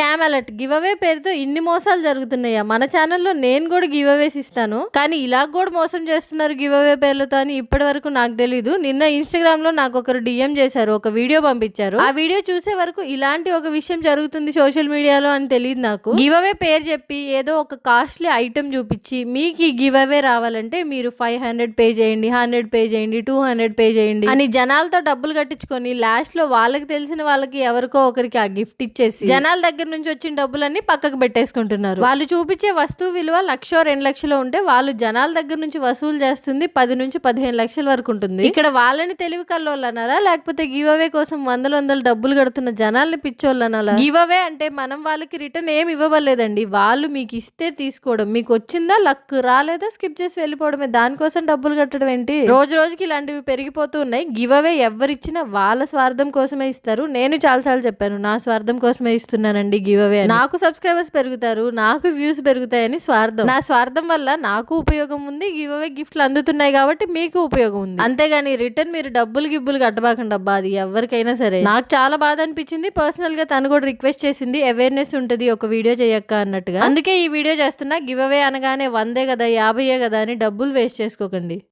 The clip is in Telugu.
స్కామ్ అలర్ట్ గివ్ అవే పేరుతో ఇన్ని మోసాలు జరుగుతున్నాయా? మన ఛానల్లో నేను కూడా గివ్ అవేస్ ఇస్తాను. కానీ ఇలా కూడా మోసం చేస్తున్నారు గివ్ అవే పేర్లతో అని ఇప్పటి వరకు నాకు తెలీదు. నిన్న ఇన్స్టాగ్రామ్లో నాకు ఒకరు డిఎం చేశారు ఒక వీడియో పంపించారు. ఆ వీడియో చూసే వరకు ఇలాంటి ఒక విషయం జరుగుతుంది సోషల్ మీడియాలో అని తెలియదు నాకు. గివ్ అవే పేరు చెప్పి ఏదో ఒక కాస్ట్లీ ఐటమ్ చూపించి మీకు ఈ గివ్ అవే రావాలంటే మీరు ఫైవ్ హండ్రెడ్ పే చేయండి హండ్రెడ్ పే చేయండి టూ హండ్రెడ్ పే చేయండి అని జనాలతో డబ్బులు కట్టించుకొని లాస్ట్లో వాళ్ళకి తెలిసిన వాళ్ళకి ఎవరికో ఒకరికి ఆ గిఫ్ట్ ఇచ్చేసి జనాల దగ్గర నుంచి వచ్చిన డబ్బులన్నీ పక్కకు పెట్టేసుకుంటున్నారు. వాళ్ళు చూపించే వస్తువు విలువ లక్ష రెండు లక్షలు ఉంటే వాళ్ళు జనాల దగ్గర నుంచి వసూలు చేస్తుంది పది నుంచి పదిహేను లక్షల వరకు ఉంటుంది. ఇక్కడ వాళ్ళని తెలివి కల్లోళ్ళనాలా? లేకపోతే గివ్ అవే కోసం వందల వందల డబ్బులు కడుతున్న జనాల్ని పిచ్చోళ్ళనాలా? గివ్ అవే అంటే మనం వాళ్ళకి రిటర్న్ ఏం ఇవ్వబలేదండి వాళ్ళు మీకు ఇస్తే తీసుకోవడం. మీకు వచ్చిందా లక్ రాలేదా స్కిప్ చేసి వెళ్ళిపోవడమే? దానికోసం డబ్బులు కట్టడం ఏంటి? రోజు రోజుకి ఇలాంటివి పెరిగిపోతూ ఉన్నాయి. గివ్ అవే ఎవరిచ్చినా వాళ్ళ స్వార్థం కోసమే ఇస్తారు. నేను చాలాసార్లు చెప్పాను నా స్వార్థం కోసమే ఇస్తున్నానండి గివ్ అవే నాకు సబ్స్క్రైబర్స్ పెరుగుతారు నాకు వ్యూస్ పెరుగుతాయని స్వార్థం. నా స్వార్థం వల్ల నాకు ఉపయోగం ఉంది గివ్ అవే గిఫ్ట్లు అందుతున్నాయి కాబట్టి మీకు ఉపయోగం ఉంది. అంతేగాని రిటర్న్ మీరు డబ్బులు గిబ్బులు కట్టబాకండి అబ్బా అది ఎవరికైనా సరే. నాకు చాలా బాధ అనిపించింది పర్సనల్గా తను కూడా రిక్వెస్ట్ చేసింది అవేర్నెస్ ఉంటది ఒక వీడియో చేయక్క అన్నట్టుగా. అందుకే ఈ వీడియో చేస్తున్నా గివ్ అవే అనగానే వందే కదా యాభైయే కదా అని డబ్బులు వేస్ట్ చేసుకోకండి.